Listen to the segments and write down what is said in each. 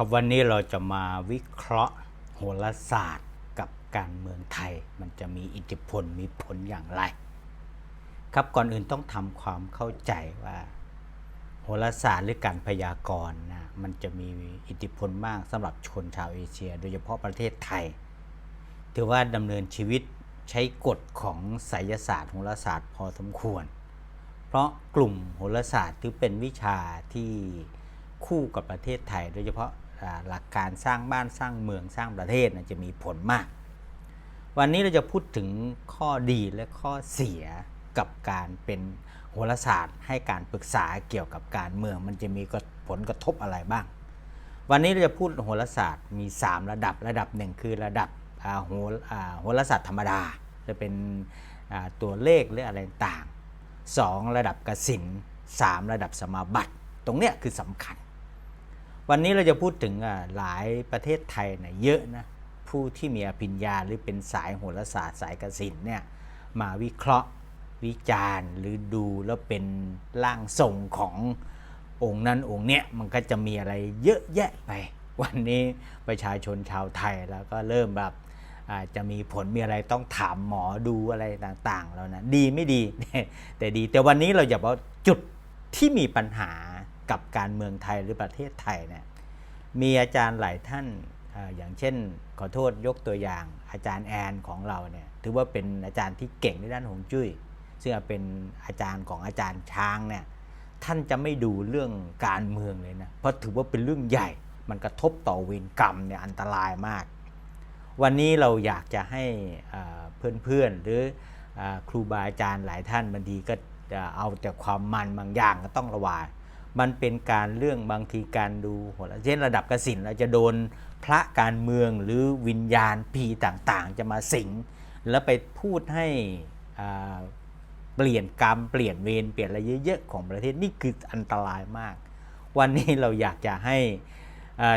ครับวันนี้เราจะมาวิเคราะห์โหราศาสตร์กับการเมืองไทย มันจะมีอิทธิพลมีผลอย่างไร ครับก่อนอื่นต้องทำความเข้าใจว่า โหราศาสตร์หรือการพยากรณ์นะมันจะมีอิทธิพลมากสำหรับชนชาวเอเชีย โดยเฉพาะประเทศไทย ถือว่าดำเนินชีวิตใช้กฎของไสยศาสตร์โหราศาสตร์พอสมควร เพราะกลุ่มโหราศาสตร์ถือเป็นวิชาที่คู่กับประเทศไทย โดยเฉพาะ หลักการสร้างบ้านสร้างเมืองสร้างประเทศนะจะมีผลมาก วันนี้เราจะพูดถึงข้อดีและข้อเสียกับการเป็นโหราศาสตร์ ให้การปรึกษาเกี่ยวกับการเมือง มันจะมีผลกระทบอะไรบ้าง วันนี้เราจะพูดโหราศาสตร์มี 3 ระดับระดับหนึ่งคือระดับโหอ่าโหราศาสตร์ธรรมดา จะเป็นตัวเลขหรืออะไรต่างสองระดับกสินสามระดับสมาบัติ ตรงเนี้ยคือสำคัญ วันนี้เราจะพูดถึงอ่าหลายประเทศไทยนะเยอะนะผู้ที่มีอภิญญาหรือเป็นสายโหราศาสตร์สายกสินเนี่ยมาวิเคราะห์วิจารณ์หรือดูแล้วเป็นร่างทรงขององค์นั้นองค์เนี้ยมันก็จะมีอะไรเยอะแยะไป วันนี้ประชาชนชาวไทยแล้วก็เริ่มแบบอาจจะมีผลมีอะไรต้องถามหมอดูอะไรต่างๆ แล้วนะ ดีไม่ดี แต่ดี แต่วันนี้เราอยากว่าจุดที่มีปัญหา กับการเมืองไทยหรือประเทศไทยเนี่ยมีอาจารย์หลายท่านอย่างเช่น ขอโทษยกตัวอย่างอาจารย์แอนของเราเนี่ยถือว่าเป็นอาจารย์ที่เก่งในด้านหงจุ้ยซึ่งเป็นอาจารย์ของอาจารย์ช้างเนี่ยท่านจะไม่ดูเรื่องการเมืองเลยนะเพราะถือว่าเป็นเรื่องใหญ่ มันกระทบต่อเวรกรรมเนี่ยอันตรายมาก วันนี้เราอยากจะให้อ่าเพื่อนๆ หรืออครูบาอาจารย์หลายท่านบางทีก็เอาแต่ความมันบางอย่างก็ต้องระวัง มันเป็นการเรื่องบางทีการดูหราเช่นระดับกสินเราจะโดนพระการเมืองหรือวิญญาณผีต่างๆ จะมาสิง แล้วไปพูดให้เปลี่ยนกรรมเปลี่ยนเวรเปลี่ยนอะไรเยอะๆของประเทศนี่คืออันตรายมาก วันนี้เราอยากจะให้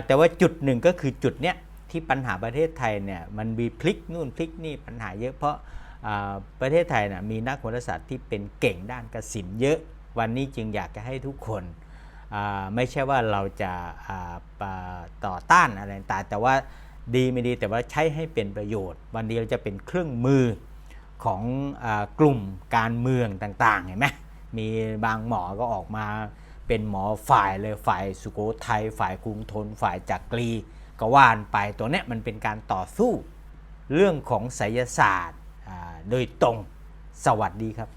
แต่ว่าจุดหนึ่งก็คือจุดเนี้ยที่ปัญหาประเทศไทยเนี่ยมันมีพลิกนู่นพลิกนี่ปัญหาเยอะเพราะอ่าประเทศไทยน่ะมีนักโหราศาสตร์ที่เป็นเก่งด้านกสินเยอะ วันนี้จึงอยากจะให้ทุกคน ไม่ใช่ว่าเราจะอ่าปะต่อต้านอะไรต่างแต่ว่าดีไม่ดีแต่ว่าใช้ให้เป็นประโยชน์ วันนี้เราจะเป็นเครื่องมือของอกลุ่มการเมืองต่างๆเห็นไหมมีบางหมอก็ออกมาเป็นหมอฝ่ายเลยฝ่ายสุโขทัยฝ่ายกรุงทนฝ่ายจักรีก็ว่านไปตัวเนี้ยมันเป็นการต่อสู้เรื่องของไสยศาสตร์โดยตรงสวัสดีครับ